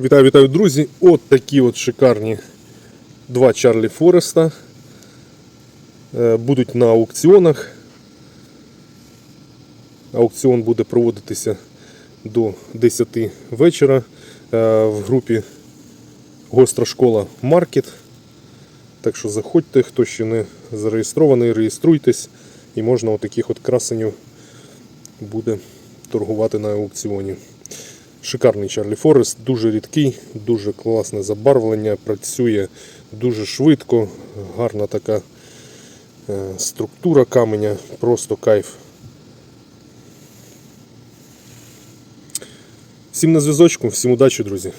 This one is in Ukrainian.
Вітаю, вітаю, друзі! От такі от шикарні два Чарлі Фореста Е, будуть на аукціонах. Аукціон буде проводитися до 10 вечора е, в групі Гостра школа Маркет. Так що заходьте, хто ще не зареєстрований, реєструйтесь і можна отаких от красенів буде торгувати на аукціоні. Шикарний Чарлі Форест, дуже рідкий, дуже класне забарвлення, працює дуже швидко, гарна така е, структура каменя, просто кайф. Всім на зв'язочку, всім удачі, друзі!